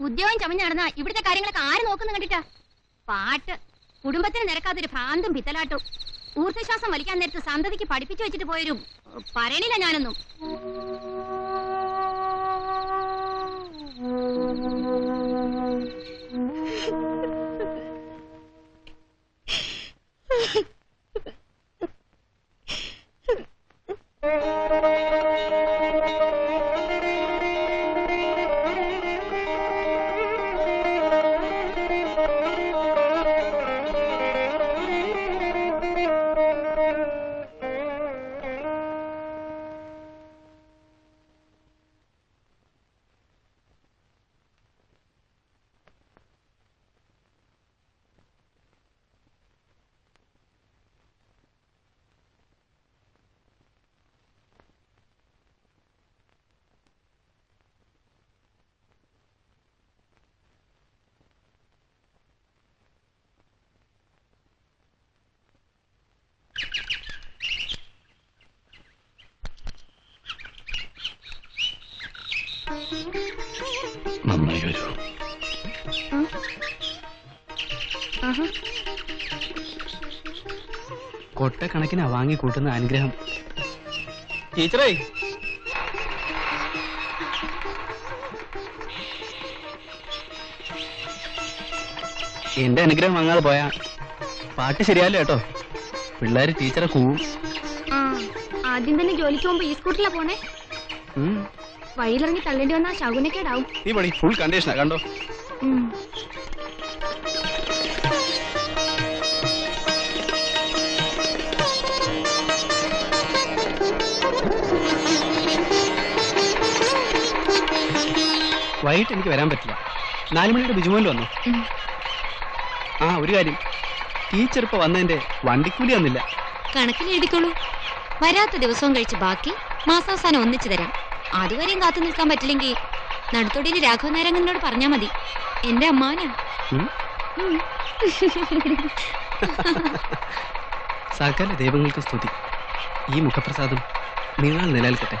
ഉദ്യോഗം ചമഞ്ഞ് നടന്ന ഇവിടുത്തെ കാര്യങ്ങളൊക്കെ ആര് നോക്കുന്നു കണ്ടിട്ടാ? പാട്ട്. കുടുംബത്തിന് നിരക്കാത്തൊരു ഭ്രാന്തും പിത്തലാട്ടും ഊർജശ്വാസം വലിക്കാൻ നേരത്ത് സന്തതിക്ക് പഠിപ്പിച്ചു വെച്ചിട്ട് പോയൊരു പറയണില്ല ഞാനൊന്നും. നന്നായി വരൂ കൊട്ട കൊട്ടക്കണക്കിനാ വാങ്ങി കൂട്ടുന്ന അനുഗ്രഹം. ടീച്ചറേ. എന്റെ അനുഗ്രഹം വാങ്ങാതെ പോയാ പാട്ട് ശരിയല്ല കേട്ടോ. പിള്ളേര് ടീച്ചറെ കൂവും. ആ ആദ്യം തന്നെ ജോലിക്ക് പോകുമ്പോ ഈ സ്കൂട്ടിലാ പോണേ? ഉം. വഴിയിലിറങ്ങി തള്ളേണ്ടി വന്നാ ശകുനക്കേടാവും. നീ പണി ഫുൾ കണ്ടീഷനാ കണ്ടോ. വൈകിട്ട് എനിക്ക് വരാൻ പറ്റില്ല. നാലു മണിയുടെ വന്നു. ആ ഒരു കാര്യം. ടീച്ചർ ഇപ്പൊ വന്നതിന്റെ വണ്ടിക്കൂലി വന്നില്ല. കണക്കിൽ എഴുതിക്കോളൂ വരാത്ത ദിവസവും കഴിച്ച് ബാക്കി. മാസാവസാനം ഒന്നിച്ചു തരാം. അതുവരെയും കാത്തു നിൽക്കാൻ പറ്റില്ലെങ്കിൽ നടുത്തൊടിയിൽ രാഘവ നാരങ്ങനോട് പറഞ്ഞാ മതി. എന്റെ അമ്മാനാ. സകല ദൈവങ്ങൾക്ക് സ്തുതി. ഈ മുഖപ്രസാദം നിങ്ങൾ നിലനിൽക്കട്ടെ.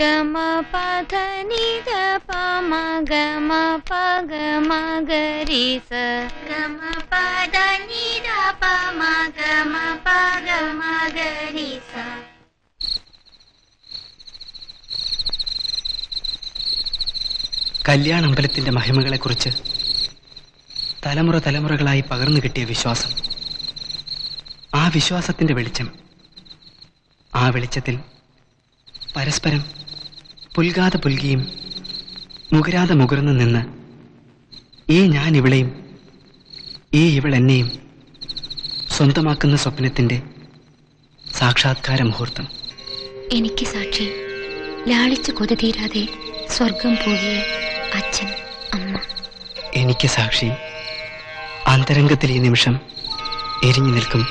ഗമ പ മ ഗ മ പ ഗ മ ഗമ പദ പ ഗ മ ഗ രി സ കല്യാണ അമ്പലത്തിന്റെ മഹിമകളെക്കുറിച്ച് തലമുറ തലമുറകളായി പകർന്നു കിട്ടിയ വിശ്വാസം. ആ വിശ്വാസത്തിന്റെ വെളിച്ചം ആ വെളിച്ചത്തിൽ പരസ്പരം പുൽകാതെ പുൽകിയും മുകരാതെ മുകർന്നു നിന്ന് ഈ ഞാൻ ഇവളെയും ഈ ഇവൾ എന്നെയും സ്വന്തമാക്കുന്ന സ്വപ്നത്തിന്റെ സാക്ഷാത്കാര മുഹൂർത്തം. എനിക്ക് സാക്ഷി ലാളിച്ച് കൊതുതീരാതെ സ്വർഗം പോകിയ അച്ഛൻ അമ്മ. എനിക്ക് സാക്ഷി അന്തരംഗത്തിൽ ഈ നിമിഷം എരിഞ്ഞു നിൽക്കും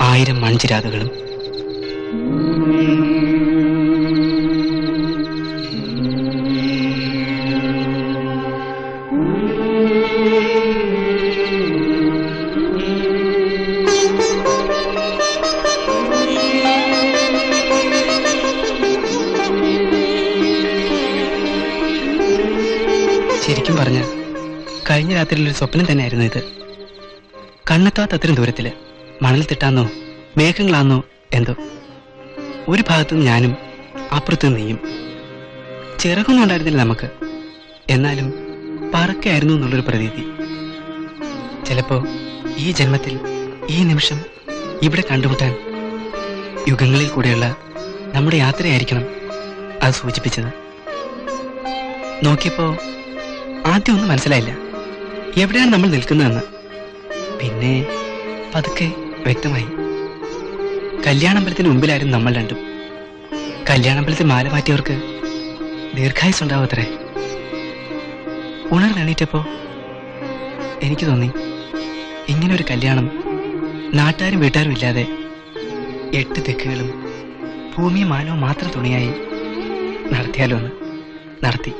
ആയിരം മൺചിരാതുകളും. പറഞ്ഞ കഴിഞ്ഞ രാത്രിയിൽ ഒരു സ്വപ്നം തന്നെയായിരുന്നു ഇത്. കണ്ണെത്താത്ത അത്രയും ദൂരത്തിൽ മണൽ തിട്ടാന്നോ മേഘങ്ങളാന്നോ എന്തോ. ഒരു ഭാഗത്തും ഞാനും അപ്പുറത്ത് നീയും. ചിറകൊന്നും ഉണ്ടായിരുന്നില്ല നമുക്ക്. എന്നാലും പറക്കായിരുന്നു എന്നുള്ളൊരു പ്രതീതി. ചിലപ്പോ ഈ ജന്മത്തിൽ ഈ നിമിഷം ഇവിടെ കണ്ടുമുട്ടാൻ യുഗങ്ങളിൽ കൂടെയുള്ള നമ്മുടെ യാത്രയായിരിക്കണം അത് സൂചിപ്പിച്ചത്. നോക്കിയപ്പോ ആദ്യം ഒന്നും മനസ്സിലായില്ല. എവിടെയാണ് നമ്മൾ നിൽക്കുന്നതെന്ന്. പിന്നെ പതുക്കെ വ്യക്തമായി. കല്യാണമ്പലത്തിന് മുമ്പിലായിരുന്നു നമ്മൾ രണ്ടും. കല്യാണമ്പലത്തിൽ മാല മാറ്റിയവർക്ക് ദീർഘായുസ് ഉണ്ടാവത്രേ ഉണർന്നെണീറ്റപ്പോ എനിക്ക് തോന്നി ഇങ്ങനെ ഒരു കല്യാണം നാട്ടാരും വീട്ടാരും ഇല്ലാതെ എട്ട് തെക്കുകളും ഭൂമിയും മാനവും മാത്രം തുണിയായി നടത്തിയാലോ എന്ന് നടത്തി.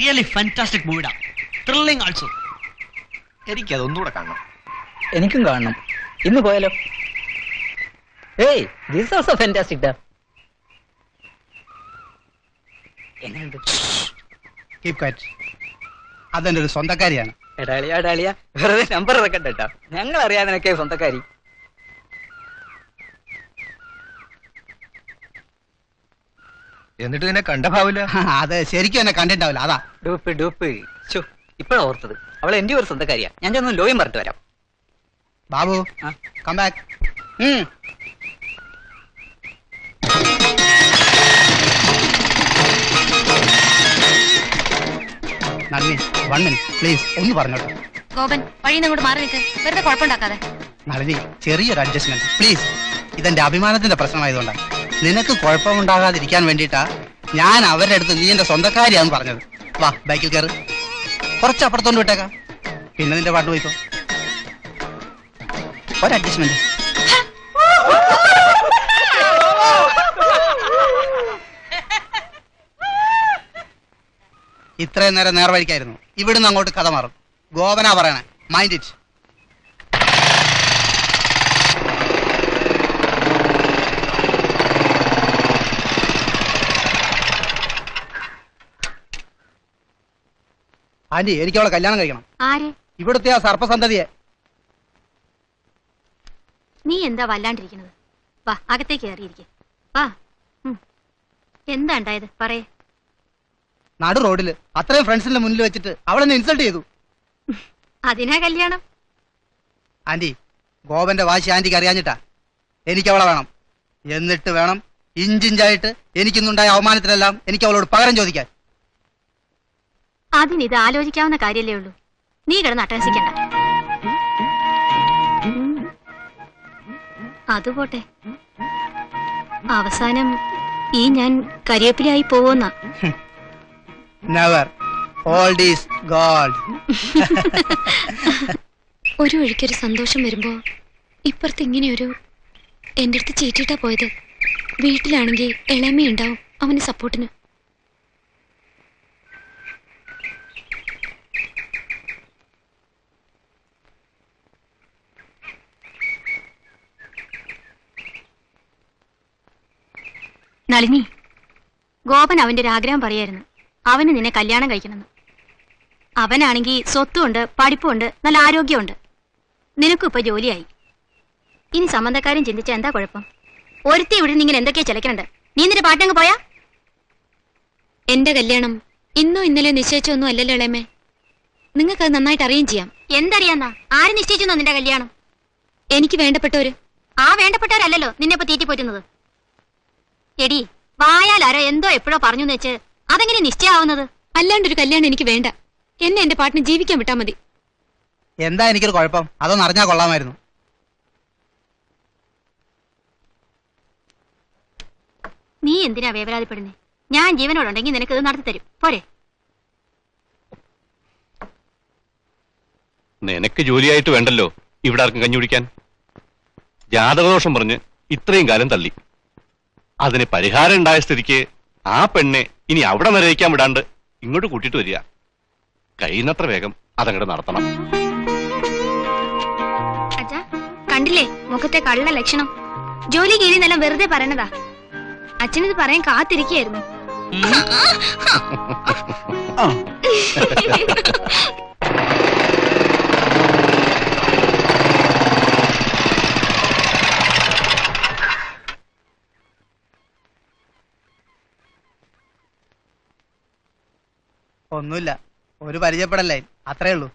റിയലി ഫാന്റാസ്റ്റിക് മൂവിഡാ ത്രില്ലിംഗ് ആൾസോ എനിക്കത് ഒന്നുകൂടെ കാണണം. എനിക്കും കാണണം. ഇന്ന് പോയാലോ? ഏയ് ദിസ് ഓൾസോ ഫാന്റാസ്റ്റിക് ഡാ എങ്ങനെയുണ്ട്? കീപ് കാറ്റ് അതെന്റെ ഒരു സ്വന്തക്കാരിയാണ്. എടാളിയ എടാളിയ വെറുതെ നമ്പർ ഇറക്കണ്ട കേട്ടോ ഞങ്ങൾ അറിയാതെ സ്വന്തക്കാരി. എന്നിട്ട് നിന്നെ കണ്ട ഭാവില്ല? അത് ശരിക്കും എന്നെ കണ്ടിണ്ടാവില്ല അതാ. Dupe dupe. ചോ ഇപ്പഴാ ഓർത്തത്. അവൾ എന്റെ ഒരു സ്വന്തക്കാരിയാ. ഞാൻ ചെന്ന് ലോയും പറഞ്ഞിട്ട് വരാം. Babu come back come back Nalini one minute please ഒന്ന് പറഞ്ഞോട്ടോ. ഗോപൻ വഴിയിൽ അങ്ങോട്ട് മാറി നിൽക്ക്. വെറുതെ കുഴപ്പമുണ്ടാക്കാതെ. നളിനി ചെറിയൊരു അഡ്ജസ്റ്റ്മെന്റ് പ്ലീസ് ഇതെന്റെ അഭിമാനത്തിന്റെ പ്രശ്നമായതുകൊണ്ടാണ്. നിനക്ക് കുഴപ്പമുണ്ടാകാതിരിക്കാൻ വേണ്ടിയിട്ടാ ഞാൻ അവരുടെ അടുത്ത് നീ എന്റെ സ്വന്തക്കാരിയാന്ന് പറഞ്ഞത്. വാ ബൈക്കിൽ കയറ് കുറച്ച് അപ്പുറത്തോണ്ട് വിട്ടേക്കാം. പിന്നെ നിന്റെ പാട്ട് പോയിക്കോ. ഒരു അഡ്ജസ്റ്റ്മെന്റ് ഇത്രയും നേരം നേർവഴിക്കായിരുന്നു. ഇവിടുന്ന് അങ്ങോട്ട് കഥ മാറും. ഗോപന പറയണേ. മൈൻഡ് ഇറ്റ് ആന്റി എനിക്ക് അവളെ കല്യാണം കഴിക്കണം. ആരെ? ഇവിടുത്തെ ആ സർപ്പസന്തതിയെ. നീ എന്താ വല്ലാണ്ടിരിക്കുന്നത്? വാ അകത്തേക്ക് കയറിയിരിക്കെ. വാ. എന്താ ഉണ്ടായത്? പറയേ. നടു റോഡിൽ. അത്രയും ഫ്രണ്ട്സിന്റെ മുന്നിൽ വെച്ചിട്ട് അവളെന്നെ ഇൻസൾട്ട് ചെയ്തു. അതിനാ കല്യാണം? ആന്റി ഗോപന്റെ വാശി ആന്റിക്ക് അറിയാഞ്ഞിട്ടാ. എനിക്ക് അവളെ വേണം. എന്നിട്ട് വേണം ഇഞ്ചിഞ്ചായിട്ട് എനിക്കിന്നുണ്ടായ അവമാനത്തിലെല്ലാം എനിക്ക് അവളോട് പകരം ചോദിക്കാൻ. അതിന് ഇത് ആലോചിക്കാവുന്ന കാര്യല്ലേ ഉള്ളൂ. നീ കിടന്ന് അട്ടഹസിക്കണ്ട. അതുപോട്ടെ അവസാനം ഈ ഞാൻ കരിയേപ്പിലായി പോവുന്ന. ഒരു വഴിക്കൊരു സന്തോഷം വരുമ്പോ ഇപ്പുറത്ത് ഇങ്ങനെയൊരു എന്റെ അടുത്ത് ചീറ്റിട്ടാ പോയത്. വീട്ടിലാണെങ്കിൽ ഇളമയുണ്ടാവും അവന് സപ്പോർട്ടിന്. നളിനി ഗോപൻ അവന്റെ ഒരു ആഗ്രഹം പറയായിരുന്നു. അവന് നിന്നെ കല്യാണം കഴിക്കണമെന്ന്. അവനാണെങ്കിൽ സ്വത്തുമുണ്ട് പഠിപ്പുണ്ട് നല്ല ആരോഗ്യമുണ്ട്. നിനക്കും ഇപ്പൊ ജോലിയായി. ഇനി സംബന്ധക്കാരും ചിന്തിച്ച എന്താ കുഴപ്പം? ഒരുത്തി ഇവിടെ നിന്ന് ഇങ്ങനെ എന്തൊക്കെയാ ചിലക്കണുണ്ട് നീ നിന്റെ പാട്ടങ്ങ് പോയാ? എന്റെ കല്യാണം ഇന്നോ ഇന്നലെ നിശ്ചയിച്ചൊന്നും അല്ലല്ലോ ഇളമേ നിങ്ങൾക്കത് നന്നായിട്ട് അറിയും ചെയ്യാം. എന്തറിയാന്നാ? ആര് നിശ്ചയിച്ചു നിന്റെ കല്യാണം? എനിക്ക് വേണ്ടപ്പെട്ടവര്. ആ വേണ്ടപ്പെട്ടവരല്ലല്ലോ നിന്നെ ഇപ്പൊ തീറ്റിപ്പോറ്റുന്നത്. എടി വായാലാരോ എന്തോ എപ്പോഴോ പറഞ്ഞു വെച്ച്. അതെങ്ങനെ നിശ്ചയാവുന്നത് അല്ലാണ്ടൊരു കല്യാണം എനിക്ക് വേണ്ട. എന്നെ എന്റെ പാട്ടിന് ജീവിക്കാൻ വിട്ടാ മതി. എന്താ എനിക്കൊരു കുഴപ്പം? അതൊന്ന് അറിഞ്ഞാൽ കൊള്ളാമായിരുന്നു. നീ എന്തിനാ വേവരാതിപ്പെടുന്നേ ഞാൻ ജീവനോടുണ്ടെങ്കിൽ നിനക്ക് ഇത് നടത്തി തരും. പോരെ. നിനക്ക് ജോലിയായിട്ട് വേണ്ടല്ലോ ഇവിടെ ആർക്കും കഞ്ഞി കുടിക്കാൻ? ജാതകദോഷം പറഞ്ഞ് ഇത്രയും കാലം തള്ളി. അതിന് പരിഹാരം ഉണ്ടായ സ്ഥിതിക്ക് ആ പെണ്ണെ ഇനി അവിടെ നിറയിക്കാൻ വിടാണ്ട് ഇങ്ങോട്ട് കൂട്ടിയിട്ട് വരിക. കഴിയുന്നത്ര വേഗം അതങ്ങോട്ട് നടത്തണം. അച്ഛാ കണ്ടില്ലേ? മുഖത്തെ കള്ള ലക്ഷണം. ജോലി കീഴിന്നെല്ലാം വെറുതെ പറയണതാ. അച്ഛനിത് പറയാൻ കാത്തിരിക്കുകയായിരുന്നു. ഒന്നുമില്ല. ഒരു പരിചയപ്പെടല്ലേ? അത്രേ ഉള്ളൂ.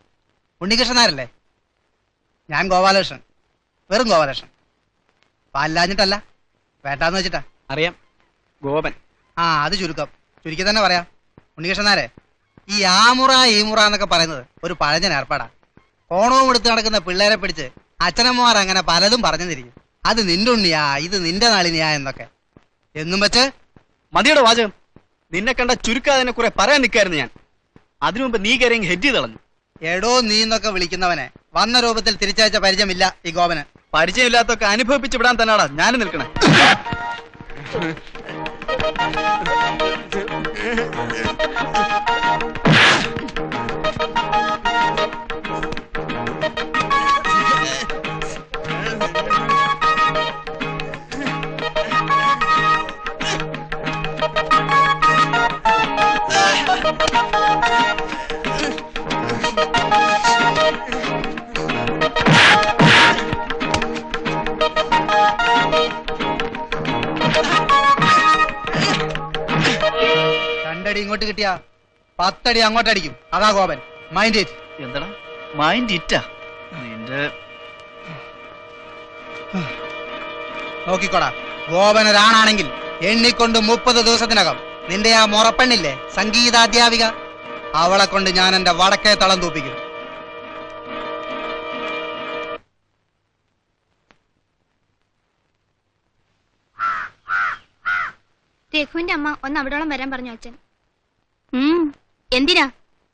ഉണ്ണികൃഷ്ണനാരല്ലേ? ഞാൻ ഗോപാലകൃഷ്ണൻ. വെറും ഗോപാലകൃഷ്ണൻ. പാലില്ലാഞ്ഞിട്ടല്ല വേണ്ടാന്ന് വെച്ചിട്ടാ. അറിയാം. ഗോപൻ. ആ അത് ചുരുക്കം. ചുരുക്കി തന്നെ പറയാം. ഉണ്ണികൃഷ്ണനാരെ ഈ ആമുറ ഈമുറ എന്നൊക്കെ പറയുന്നത് ഒരു പഴഞ്ഞൻ ഏർപ്പാടാ. ഓണവും എടുത്ത് നടക്കുന്ന പിള്ളേരെ പിടിച്ച് അച്ഛനമ്മമാർ അങ്ങനെ പലതും പറഞ്ഞു തിരിക്കും അത് നിന്റെ ഉണ്ണിയാ ഇത് നിന്റെ നാളിനിയാ എന്നൊക്കെ. എന്നും വെച്ച് മതിയുടെ വാചകം. നിന്നെ കണ്ട ചുരുക്കാതെ കുറെ പറയാൻ നിൽക്കായിരുന്നു ഞാൻ. അതിനു മുമ്പ് നീ കയറി ഹെഡ് ചെയ്ത് കളഞ്ഞു. എടോ നീ എന്നൊക്കെ വിളിക്കുന്നവനെ. വന്ന രൂപത്തിൽ തിരിച്ചയച്ച പരിചയമില്ല ഈ ഗോപന്. പരിചയമില്ലാത്തൊക്കെ അനുഭവിപ്പിച്ച് വിടാൻ തന്നെയാടാ ഞാനും നിൽക്കണേ. രണ്ടടി ഇങ്ങോട്ട് കിട്ടിയാ പത്തടി അങ്ങോട്ട് അടിക്കും. അതാ ഗോപൻ. മൈൻഡ് ഇറ്റ് എന്താടാ? മൈൻഡ് ഇറ്റാ നിന്റെ നോക്കിക്കോടാ. ഗോപൻ ഒരാണാണെങ്കിൽ എണ്ണിക്കൊണ്ട് മുപ്പത് ദിവസത്തിനകം. നിന്റെ ആ മുറപ്പെണ്ണില്ലേ? സംഗീതാധ്യാപിക. അവളെ കൊണ്ട് ഞാൻ എന്റെ വടക്കേ തളം തൂപ്പിക്കും. രഘുവിന്റെ അമ്മ ഒന്ന് അവിടോളം വരാൻ പറഞ്ഞു അച്ഛൻ? എന്തിനാ?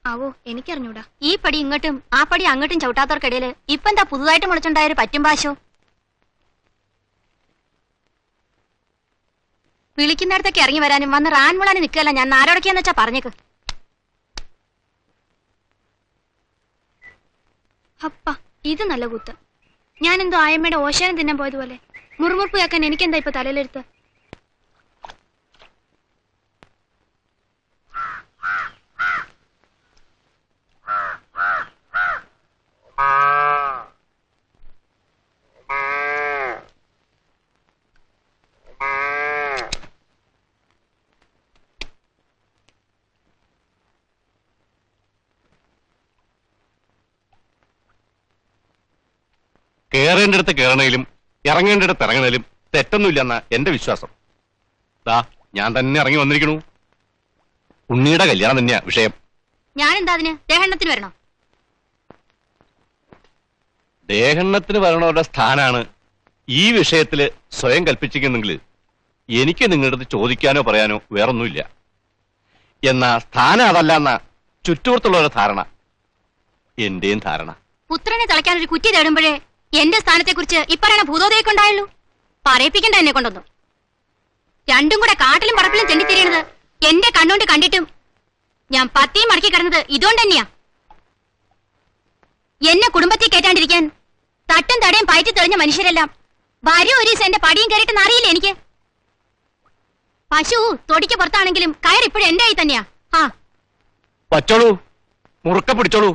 ആവോ എനിക്കറിഞ്ഞൂടാ. ഈ പടി ഇങ്ങോട്ടും ആ പടി അങ്ങോട്ടും ചവിട്ടാത്തവർക്കിടയിൽ ഇപ്പൊ എന്താ പുതുതായിട്ട് മുളച്ചുണ്ടായ ഒരു പറ്റും പാശോ? വിളിക്കുന്നിടത്തൊക്കെ ഇറങ്ങി വരാനും വന്ന് റാൻമുളാന് നിൽക്കുകയല്ല ഞാൻ ആരോടൊക്കെയാന്ന് വെച്ചാ പറഞ്ഞേക്ക്. അപ്പ ഇത് നല്ല കുത്ത്. ഞാനെന്തോ ആയമ്മയുടെ ഓശാനം തിന്നാൻ പോയതുപോലെ. മുറുമുറുപ്പ് കേൾക്കാൻ എനിക്കെന്താ ഇപ്പൊ തലയിലെടുത്ത്? കയറേണ്ടിടത്ത് കയറണേലും ഇറങ്ങേണ്ടിടത്ത് ഇറങ്ങണേലും തെറ്റൊന്നുമില്ലെന്ന എന്റെ വിശ്വാസം. ദാ ഞാൻ തന്നെ ഇറങ്ങി വന്നിരിക്കണു. ഉണ്ണിയുടെ കല്യാണം തന്നെയാ വിഷയം. ഞാൻ എന്താ അതിന്? ദേഹണ്ണത്തിന് വരണോ? ദേഹണ്ണത്തിന് വരണവരുടെ സ്ഥാനാണ് ഈ വിഷയത്തിൽ സ്വയം കൽപ്പിച്ചിരിക്കുന്നെങ്കിൽ എനിക്ക് നിങ്ങളുടെ അടുത്ത് ചോദിക്കാനോ പറയാനോ വേറൊന്നുമില്ല. എന്നാ സ്ഥാനം അതല്ല എന്ന ചുറ്റുപുറത്തുള്ളവരുടെ ധാരണ. എന്റെയും ധാരണ. പുത്രനെ തളയ്ക്കാൻ ഒരു കുറ്റി തേടുമ്പോഴേ എന്റെ സ്ഥാനത്തെ കുറിച്ച് ഇപ്പറയണ ഭൂതോദയൊക്കെ ഉണ്ടായുള്ളൂ? പറയിപ്പിക്കണ്ട എന്നെ കൊണ്ടൊന്നും. രണ്ടും കൂടെ കാട്ടിലും പറപ്പിലും ചെണ്ടിത്തിരിയണത് എന്റെ കണ്ണുകൊണ്ട് കണ്ടിട്ടും ഞാൻ പത്തിയും മടക്കി കിടന്നത് ഇതുകൊണ്ട് തന്നെയാ. എന്നെ കുടുംബത്തിൽ കയറ്റാണ്ടിരിക്കാൻ തട്ടും തടയും പയറ്റി തെളിഞ്ഞ മനുഷ്യരെല്ലാം വരും ഒരു ദിവസം എന്റെ പടിയും കയറിയിട്ട് അറിയില്ല എനിക്ക്? പശു തൊടിക്ക് പുറത്താണെങ്കിലും കയർ ഇപ്പോഴും എന്റെ ആയി തന്നെയാ. ആ. വച്ചോളൂ മുറുക്ക പിടിച്ചോളൂ.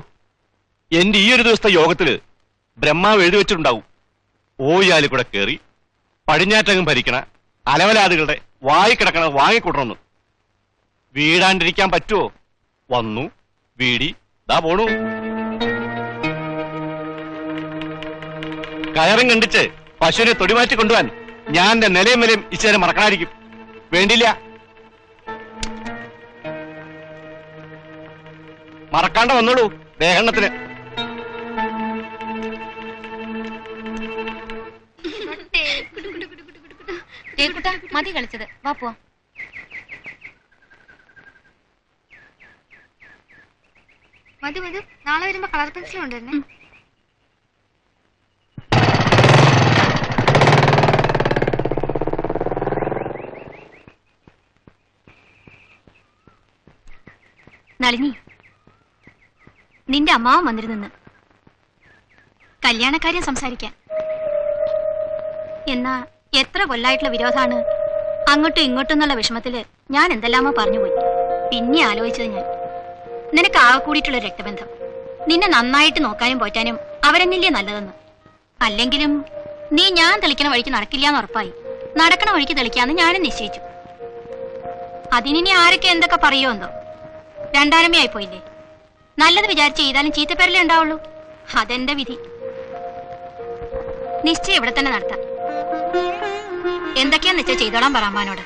എന്റെ ഈ ഒരു ദിവസത്തെ യോഗത്തിൽ ബ്രഹ്മാവ് എഴുതി വെച്ചിട്ടുണ്ടാവും. ഓയാലി കൂടെ കയറി പടിഞ്ഞാറ്റങ്ങും ഭരിക്കണ അലവലാദികളുടെ വായി കിടക്കണ വാങ്ങിക്കൂട്ടണമെന്ന്. വീടാണ്ടിരിക്കാൻ പറ്റുമോ വന്നു വീടി ദാ പോണു. കയറും കണ്ടിച്ച് പശുവിനെ തൊടിമാറ്റി കൊണ്ടുപോവാൻ ഞാൻ എന്റെ നിലയും വിലയും ഇച്ചേരം മറക്കണായിരിക്കും. വേണ്ടില്ല മറക്കാണ്ട വന്നോളൂ ദേഹണ്ണത്തിന്. മതി കളിച്ചത്. വാ പോ. മതി മതി. നാളെ വരുമ്പോ കളർ പെൻസിൽ കൊണ്ടുവരണേ നളിനി നിന്റെ അമ്മാവൻ വന്നിരുന്നെന്ന് കല്യാണക്കാര്യം സംസാരിക്കാൻ എന്നാ എത്ര കൊല്ലായിട്ടുള്ള വിരോധാണ്? അങ്ങോട്ടും ഇങ്ങോട്ടും എന്നുള്ള വിഷമത്തിൽ ഞാൻ എന്തെല്ലാമോ പറഞ്ഞുപോയി. പിന്നെ ആലോചിച്ചത് ഞാൻ. നിനക്ക് ആകെ കൂടിയിട്ടുള്ള രക്തബന്ധം. നിന്നെ നന്നായിട്ട് നോക്കാനും പോറ്റാനും അവരെന്നില്ലേ നല്ലതെന്ന്? അല്ലെങ്കിലും നീ ഞാൻ തെളിക്കണ വഴിക്ക് നടക്കില്ല എന്ന് ഉറപ്പായി. നടക്കണ വഴിക്ക് തെളിക്കാന്ന് ഞാനും നിശ്ചയിച്ചു. അതിനി ആരൊക്കെ എന്തൊക്കെ പറയുമോ എന്തോ? രണ്ടാനമ്മയായി പോയില്ലേ നല്ലത് വിചാരിച്ച് ചെയ്താലും ചീത്തപ്പേരലേ ഉണ്ടാവുള്ളൂ. അതെന്റെ വിധി. നിശ്ചയം ഇവിടെ തന്നെ നടത്താം. എന്തൊക്കെയാന്ന് വെച്ചാൽ ചെയ്തോളാൻ പറ അമ്മാനോട്.